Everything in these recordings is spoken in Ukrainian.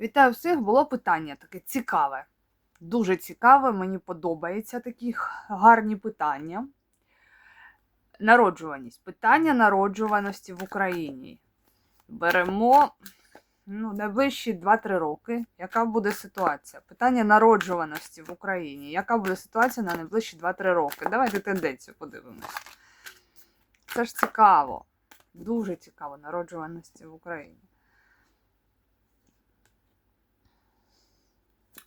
Вітаю всіх! Було питання таке цікаве. Дуже цікаве, мені подобаються такі гарні питання. Народжуваність. Питання народжуваності в Україні. Беремо ну, найближчі 2-3 роки. Яка буде ситуація? Питання народжуваності в Україні. Яка буде ситуація на найближчі 2-3 роки? Давайте тенденцію подивимось. Це ж цікаво. Дуже цікаво народжуваності в Україні.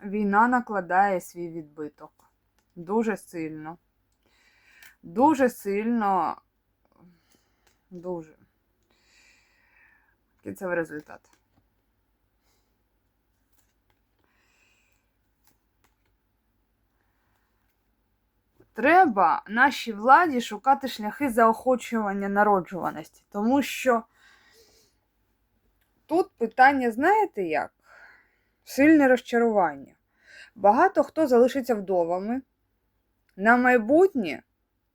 Війна накладає свій відбиток. Дуже сильно. Дуже сильно. Дуже. Кінцевий результат. Треба нашій владі шукати шляхи заохочування народжуваності, тому що тут питання, знаєте як? Сильне розчарування. Багато хто залишиться вдовами. На майбутнє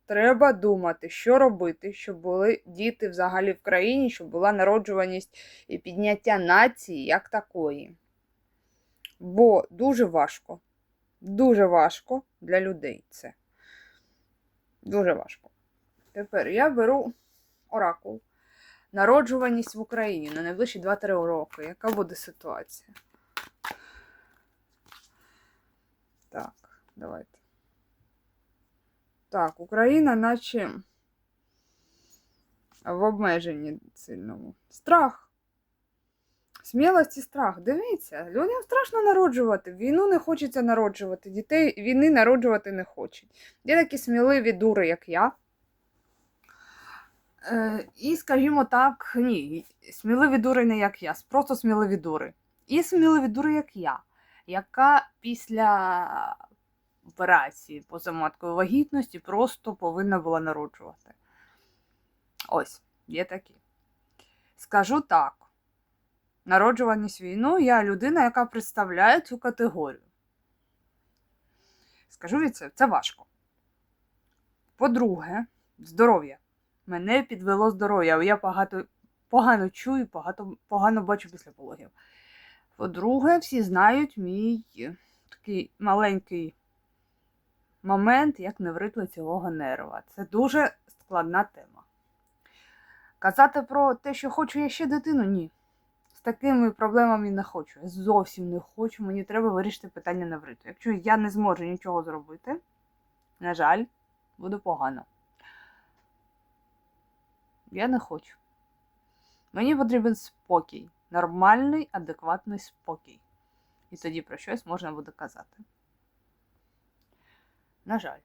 треба думати, що робити, щоб були діти взагалі в країні, щоб була народжуваність і підняття нації як такої. Бо дуже важко, дуже важко для людей це. Дуже важко. Тепер я беру оракул. Народжуваність в Україні на найближчі 2-3 роки. Яка буде ситуація? Так, давайте. Так, Україна, наче в обмеженні сильному. Страх. Смілость і страх. Дивіться, людям страшно народжувати. Війну не хочеться народжувати. Дітей війни народжувати не хочуть. Є такі сміливі дури, як я. Е, і, скажімо так, ні, сміливі дури не як я, просто сміливі дури. І сміливі дури, як я, яка після операції позаматкової вагітності просто повинна була народжувати. Ось, є такі. Скажу так: народжуваність війну я людина, яка представляє цю категорію. Скажу від це, це важко. По-друге, здоров'я. Мене підвело здоров'я. Я багато, погано чую, багато, погано бачу після пологів. По-друге, всі знають мій такий маленький момент, як неврит лицевого нерва. Це дуже складна тема. Казати про те, що хочу я ще дитину, ні. З такими проблемами не хочу. Я зовсім не хочу. Мені треба вирішити питання невриту. Якщо я не зможу нічого зробити, на жаль, буде погано. Я не хочу. Мені потрібен спокій. Нормальний, адекватний спокій. І тоді про щось можна буде казати. На жаль.